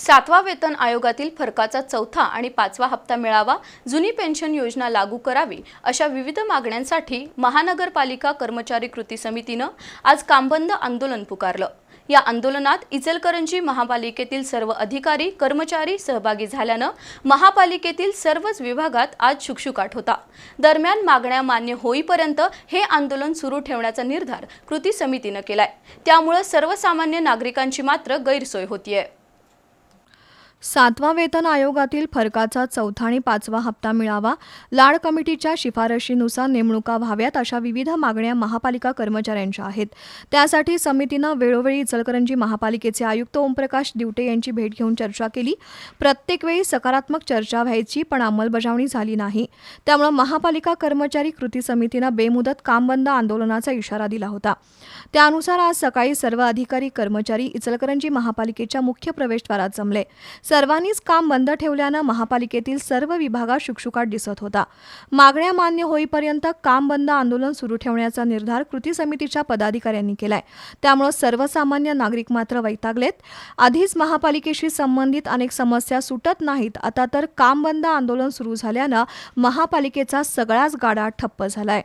सातवा वेतन आयोगातील फरकाचा चौथा आणि पाचवा हप्ता मिळावा जुनी पेन्शन योजना लागू करावी अशा विविध मागण्यांसाठी महानगरपालिका कर्मचारी कृती समितीनं आज कामबंद आंदोलन पुकारलं. या आंदोलनात इचलकरंजी महापालिकेतील सर्व अधिकारी कर्मचारी सहभागी झाल्यानं महापालिकेतील सर्वच विभागात आज शुकशुकाट होता. दरम्यान मागण्या मान्य होईपर्यंत हे आंदोलन सुरू ठेवण्याचा निर्धार कृती समितीनं केलाय. त्यामुळं सर्वसामान्य नागरिकांची मात्र गैरसोय होतीये. सातवा वेतन आयोगातील फरकाचा चौथा आणि पाचवा हप्ता मिळावा. लाड कमिटीच्या शिफारशीनुसार नेमणुका व्हाव्यात अशा विविध मागण्या महापालिका कर्मचाऱ्यांच्या आहेत. त्यासाठी समितीनं वेळोवेळी इचलकरंजी महापालिकेचे आयुक्त ओमप्रकाश दिवटे यांची भेट घेऊन चर्चा केली. प्रत्येक वेळी सकारात्मक चर्चा व्हायची पण अंमलबजावणी झाली नाही. त्यामुळे महापालिका कर्मचारी कृती समितीनं बेमुदत कामबंद आंदोलनाचा इशारा दिला होता. त्यानुसार आज सकाळी सर्व अधिकारी कर्मचारी इचलकरंजी महापालिकेच्या मुख्य प्रवेशद्वारात जमले. सर्वांनीच काम बंद ठेवल्यानं महापालिकेतील सर्व विभागात शुकशुकाट दिसत होता. मागण्या मान्य होईपर्यंत काम बंद आंदोलन सुरू ठेवण्याचा निर्धार कृती समितीच्या पदाधिकाऱ्यांनी केलाय. त्यामुळे सर्वसामान्य नागरिक मात्र वैतागलेत. आधीच महापालिकेशी संबंधित अनेक समस्या सुटत नाहीत. आता तर काम बंद आंदोलन सुरू झाल्यानं महापालिकेचा सगळाच गाडा ठप्प झालाय.